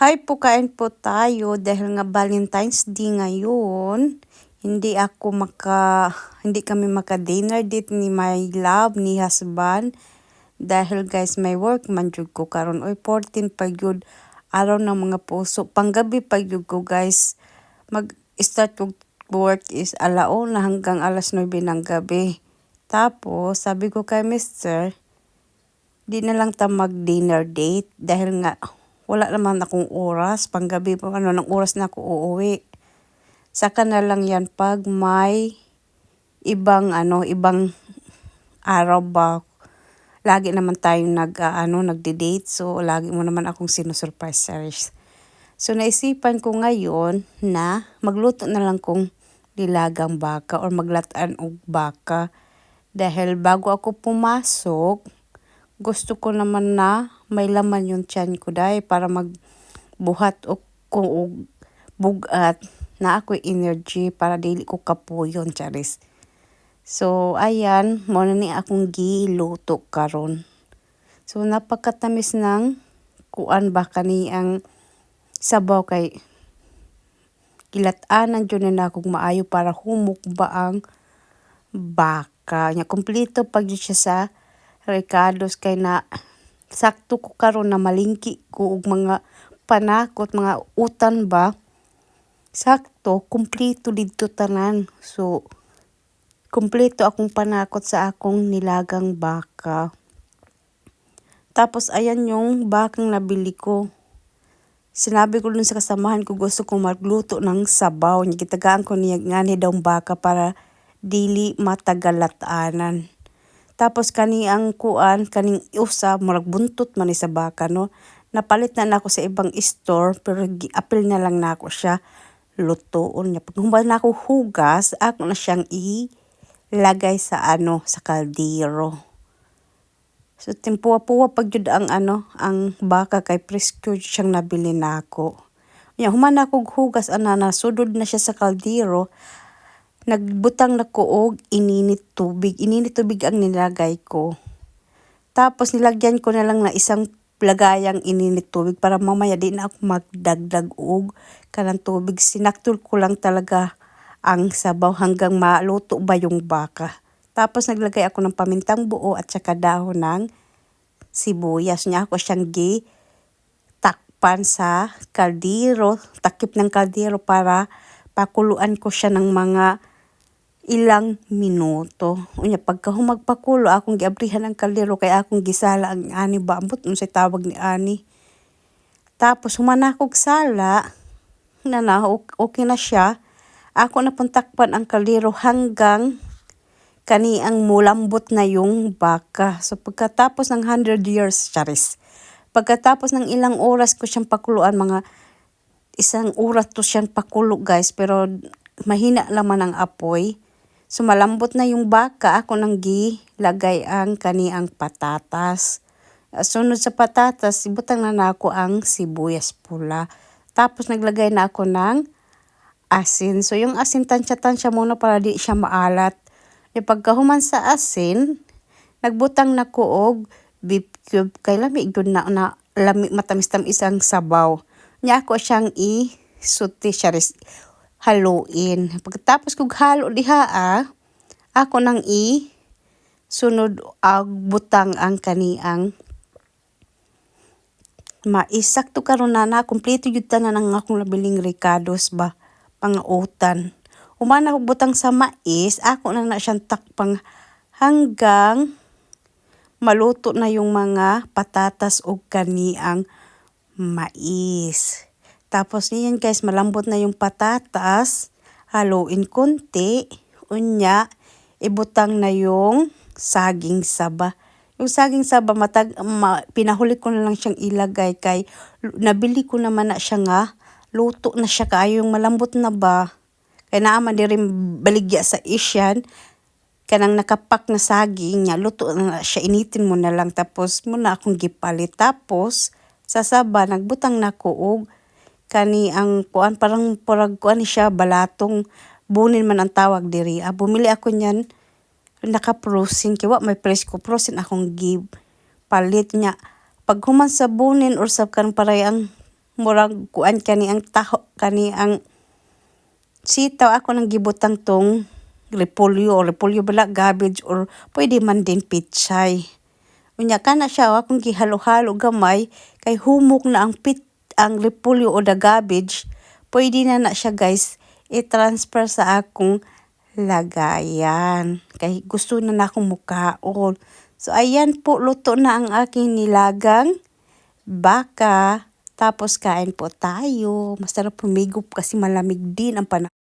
Hi po, kain po tayo dahil nga Valentine's Day ngayon. Hindi ako maka, hindi kami maka-dinner date ni my love, ni husband. Dahil guys, may work man ko karon oy 14 pa jud araw ng mga puso. Panggabi pa jud ko guys. Mag-start ko work is alauna hanggang alas 9 ng gabi. Tapos, sabi ko kay Mr. Di na lang ta mag-dinner date dahil nga wala naman akong oras, panggabi pa ano, ng oras na ako uuwi. Saka na lang yan pag may ibang ano, ibang araw ba. Lagi naman tayong nag, uh, ano, nagde-date. So, lagi mo naman akong sinusurprise series. So, naisipan ko ngayon na magluto na lang kong dilagang baka or maglataan og baka. Dahil bago ako pumasok, gusto ko naman na may laman yung tiyan ko dahil para magbuhat o kung bugat na ako energy para dili ko kapuyon charis. So ayan, mo ni akong giluto karon. So napakatamis ng kuan ba kani ang sabaw kay kilatanan jud na akong maayo para humok ba ang baka. Nya kompleto pag siya sa recados kay na sakto ko karon na malingki ko og mga panakot, mga utan ba. Sakto, kumpleto dito tanan. So, kumpleto akong panakot sa akong nilagang baka. Tapos, ayan yung bakang nabili ko. Sinabi ko dun sa kasamahan ko gusto kong magluto ng sabaw. Gitagaan ko niya nga ni daw baka para dili matagalatanan. Tapos kani ang kuan, kaning usa, murag buntot man sa baka, no? Napalit na nako sa ibang store, pero apil na lang nako siya lutoon niya. Pag humbal na ako hugas, ako na siyang ilagay sa ano, sa kaldero. So, timpuwa-puwa pag jud ang ano, ang baka kay presko siyang nabili nako. Ya, human ako hugas ana na sudod na siya sa kaldero nagbutang na ko og ininit tubig. Ininit tubig ang nilagay ko. Tapos nilagyan ko na lang na isang lagayang ininit tubig para mamaya di na ako magdagdag og kanang tubig. Sinaktol ko lang talaga ang sabaw hanggang maluto ba yung baka. Tapos naglagay ako ng pamintang buo at saka dahon ng sibuyas niya. Ako siyang gi takpan sa kaldero, takip ng kaldero para pakuluan ko siya ng mga ilang minuto. Unya pagka humagpakulo akong giabrihan ang kaldero kay akong gisala ang ani ba ambot unsay tawag ni ani. Tapos humana kog sala na na okay na siya. Ako na puntakpan ang kaldero hanggang kani ang mulambot na yung baka. So pagkatapos ng 100 years, charis. Pagkatapos ng ilang oras ko siyang pakuluan, mga isang oras to siyang pakulo guys, pero mahina naman ang apoy. So malambot na yung baka, ako nang gilagay ang kaniang patatas. Sunod sa patatas, ibutang na nako ang sibuyas pula. Tapos naglagay na ako ng asin. So yung asin tansya-tansya muna para di siya maalat. E pagkahuman sa asin, nagbutang na ko og beef cube kay lami gud na, na lami matamis-tamis ang sabaw. Nya ako siyang i-suti siya haluin. Pagkatapos kog halo diha ah, ako nang i sunod ag butang ang kaniang maisakto karon na na kumpleto jud tanan ang akong nabiling ricados ba pangautan. Human ako butang sa mais, ako na na siyang takpang hanggang maluto na yung mga patatas o kaniang mais. Tapos niyan guys, malambot na yung patatas. Haluin konti. Unya, ibutang na yung saging saba. Yung saging saba, matag, ma, pinahuli ko na lang siyang ilagay kay nabili ko naman na siya nga. Luto na siya kayo yung malambot na ba. Kaya naaman di rin baligya sa isyan. Kanang nakapak na saging niya, luto na siya, initin mo na lang. Tapos muna akong gipalit. Tapos, sa saba, nagbutang na ko og kani ang kuan parang parag kuan siya balatong bunin man ang tawag diri. Ah, bumili ako niyan naka-frozen kay wa may presko frozen akong give palit niya pag human sa bunin or sa kan paray ang murag kuan kani ang taho kani ang sitaw ako nang gibutang tong repolyo or repolyo bala cabbage or pwede man din pitsay. Unya kana siya akong gihalo-halo gamay kay humok na ang pit ang repolyo o the cabbage. Pwede na na siya guys i-transfer sa akong lagayan. Kay gusto na na akong mukaon. So ayan po luto na ang aking nilagang baka. Tapos kain po tayo. Masarap humigop kasi malamig din ang panahon.